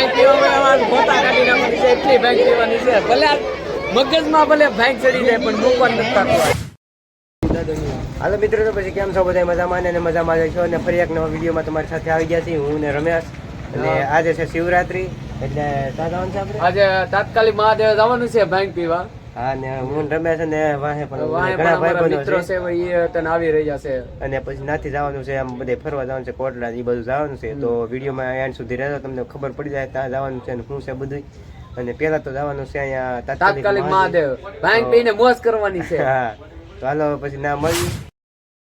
ભાંગ પીવામાં આમાં ગોતા કાઢી નાખવાની છે એટલી ભાંગ પીવાની છે. ભલે મગજમાં ભલે ભાંગ ચડી જાય પણ નથી થતું. હાલો મિત્રો તો પછી કેમ છો? બધા મજામાં ને મજામાં છો અને ફરી એક નવા વિડીયોમાં તમારી સાથે આવી ગયા છીએ. હું ને રમેશ. અને આજે છે શિવરાત્રી. એટલે આજે તાત્કાલિક મહાદેવ જવાનું છે ભાંગ પીવા. હા ને હું રમે રમેશ અને વાહે પણ ઘણા અમારા મિત્રો છે. છે એ તને આવી રહ્યા છે. અને પછી નાથી જવાનું છે આમ બધે ફરવા જવાનું છે કોટડા એ બધું જવાનું છે. તો વિડીયોમાં એન્ડ સુધી રહેજો તમને ખબર પડી જાય ત્યાં જવાનું છે અને શું છે બધું અને પેલા તો જવાનું છે અહીંયા તાત્કાલિક મહાદેવ. ભાંગ પીને મોજ કરવાની છે. હા. તો હાલો પછી ના મળીએ.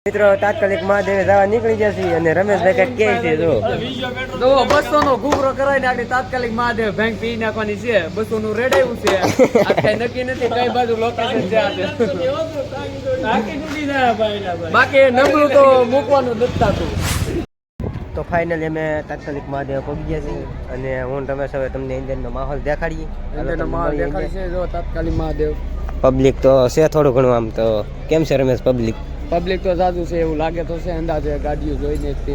મિત્રો તાત્કાલિક મહાદેવે જવા નીકળી જશે અને રમેશભાઈ કંઈક કે છે જો. બસો નો ઘૂઘરો કરાવીને આપણે તાત્કાલિક મહાદેવ બેંક પી નાખવાની છે. બસો નું રેડાયું છે. કઈ નક્કી નથી કઈ બાજુ લોકેશન છે બાકી નબળું તો મૂકવાનું નથી થતું. તો ફાઇનલી અમે તાત્કાલિક મહાદેવ પહોંચી ગયા છીએ અને હું તમે રમેશ હવે તમને ઇન્ડિયનનો માહોલ દેખાડીએ. અંદરનો માહોલ દેખાય છે જો તાત્કાલિક મહાદેવ. પબ્લિક તો છે થોડું ઘણું આમ તો. કેમ છે રમેશ પબ્લિક પબ્લિક તો સાદું છે, એવું લાગે તો છે અંદાજે ગાડીઓ જોઈને જ તે.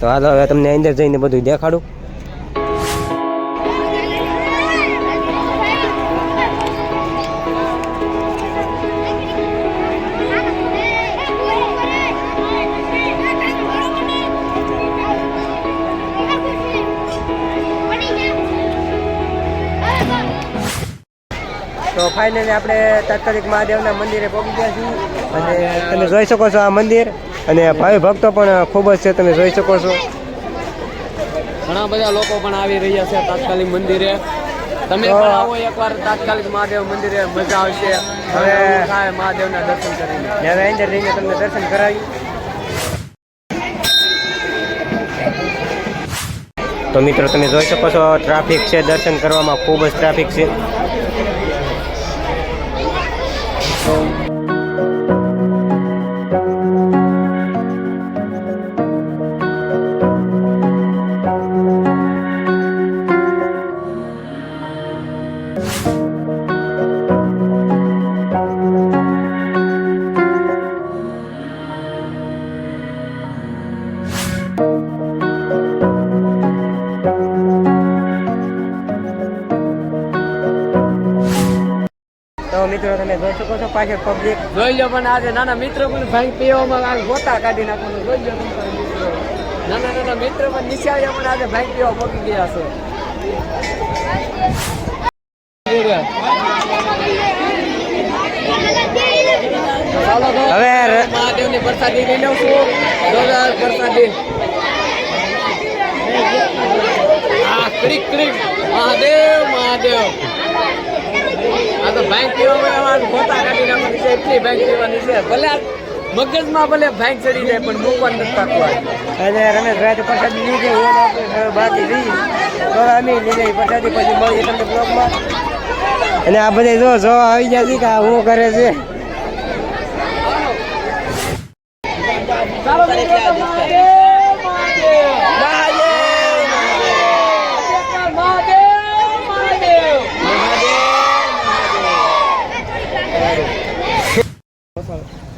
હાલો, હવે તમને અંદર જઈને બધું દેખાડું ફાઇનલી આપણે તાત્કાલિક મહાદેવના મંદિરે પહોંચી ગયા છીએ. અને તમે જોઈ શકો છો આ મંદિર. અને ભાવિ ભક્તો પણ ખૂબ જ છે તમે જોઈ શકો છો. ઘણા બધા લોકો પણ આવી રહ્યા છે તાત્કાલિક મંદિરે. તમે પણ આવો એકવાર તાત્કાલિક મહાદેવ મંદિરે મજા આવશે. હવે મહાદેવના દર્શન કરીને. જ્યારે અંદર રહીને તમને દર્શન કરાવી. તો મિત્રો તમે જોઈ શકો છો ટ્રાફિક છે દર્શન કરવામાં ખૂબ જ ટ્રાફિક છે. soul. તો મિત્રો તમે જોઈ શકો છો પાછળ પબ્લિક જોઈ લો પણ આજે નાના મિત્રો પણ ભાઈ પીવામાં ગોતા કાઢી નાખવાનું. જોઈ લો મિત્રો. નાના નાના મિત્રો પણ નિશાળે પણ આજે ભાઈ પીવા પગી ગયા છે. હવે મહાદેવની પ્રસાદી લઈ લઉં છું. જોરદાર પ્રસાદી. આ ક્રિક ક્રિક મહાદેવ મહાદેવ. ભાંગ પીવામાં ગોતા કાઢી નાખવાની છે એટલી ભાંગ પીવાની છે. ભલે આ મગજમાં ભલે ભાંગ ચડી જાય પણ મૂકવાનું નથી પાકવા. અને રમેશભાઈ તો પ્રસાદી લીધી હું ને આપણે બાકી લઈ તો અમે લીધી પ્રસાદી પછી મળીએ તમને બ્લોગમાં. અને આ બધા જો જો આવી ગયા છે કે આ હું કરે છે. ચાલો મિત્રો, તો મહાદેવ, મહાદેવ. મહાદેવ, મહાદેવ.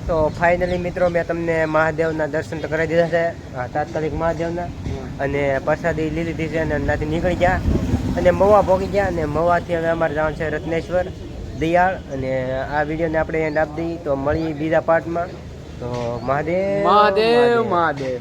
તો ફાઇનલી મિત્રો મેં તમને મહાદેવના દર્શન તો કરાવી દીધા છે તાત્કાલિક મહાદેવના. અને પ્રસાદી લીધી લીધી છે અને ત્યાંથી નીકળી ગયા. અને મવા ભોગી ગયા અને મવાથી હવે અમારે જવાનું છે રત્નેશ્વર દયાળ. અને આ વિડીયોને આપણે એન્ડ આપી દઈએ. તો મળીએ બીજા પાર્ટમાં તો મહાદેવ મહાદેવ. મહાદેવ.